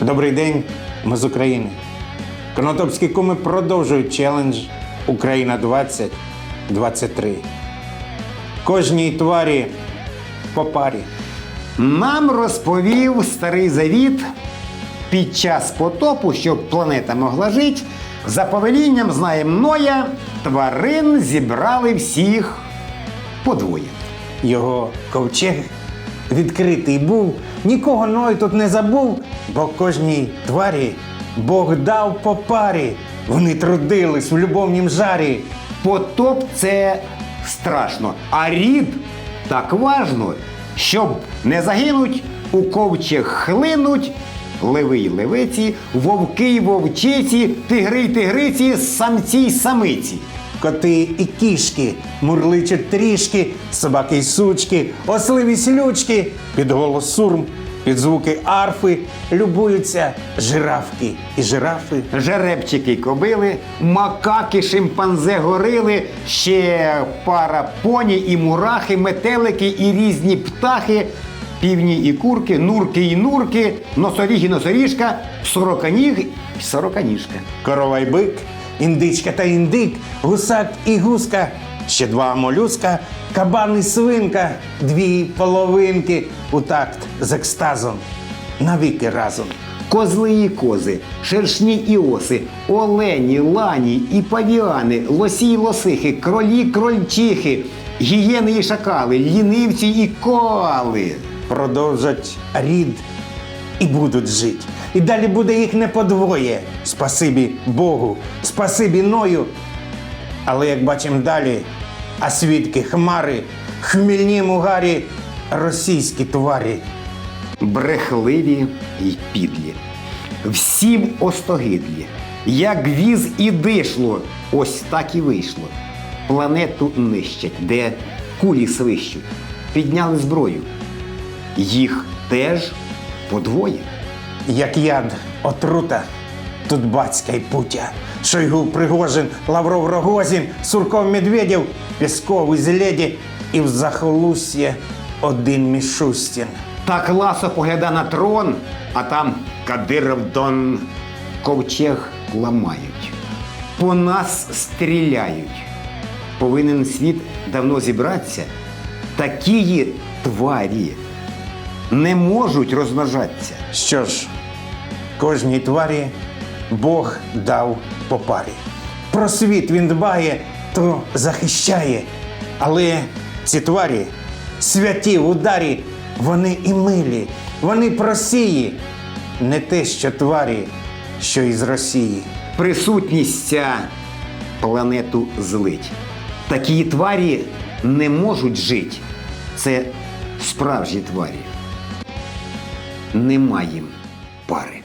Добрий день, ми з України. Конотопські куми продовжують челендж Україна 2023. Кожній тварі по парі. Нам розповів старий завіт під час потопу, щоб планета могла жити. За повелінням знаєм Ноя, тварин зібрали всіх подвоє. Його ковчег відкритий був, нікого Ной тут не забув, бо кожній тварі Бог дав по парі. Вони трудились в любовнім жарі. Потоп це страшно, а рід так важно, щоб не загинуть, у ковчег хлинуть. Леви й левиці, вовки й вовчиці, тигри й тигриці, самці й самиці. Коти і кішки мурличуть трішки, собаки й сучки, осливі слючки, під голос сурм, під звуки арфи любуються жирафки і жирафи. Жеребчики кобили, макаки, шимпанзе, горили, ще пара поні і мурахи, метелики і різні птахи, півні і курки, нурки і нурки, носоріг і носоріжка, сороканіг і сороканіжка. Корова й бик, індичка та індик, гусак і гуска, ще два молюска, кабан і свинка, дві половинки у такт з екстазом. Навіки разом. Козли і кози, шершні і оси, олені, лані і павіани, лосі й лосихи, кролі, крольчихи, гієни і шакали, лінивці і коали. продовжать рід і будуть жити. І далі буде їх не подвоє. Спасибі Богу, спасибі Ною. Але як бачимо далі, а свідки хмари, хмільні мугарі, російські тварі. брехливі й підлі. Всім остогидлі. Як віз і дишло, ось так і вийшло. Планету нищать, де кулі свищуть. Підняли зброю. Їх теж подвоє. Як яд, отрута, тут батька й путя. Шойгу Пригожин, Лавров Рогозін, Сурков Медведєв, Пєсков із Леді і в захолустє один Мішустін. Так ласо погляда на трон, а там Кадиров Дон ковчег ламають. По нас стріляють. Повинен світ давно зібратися. Такі тварі не можуть розмножатися. Що ж, кожній тварі Бог дав по парі. Про світ він дбає, то захищає. Але ці тварі, святі ударі, вони і милі, вони просії, не те, що тварі, що із Росії. Присутність ця планету злить. Такі тварі не можуть жити. Це справжні тварі. Нема їм пари.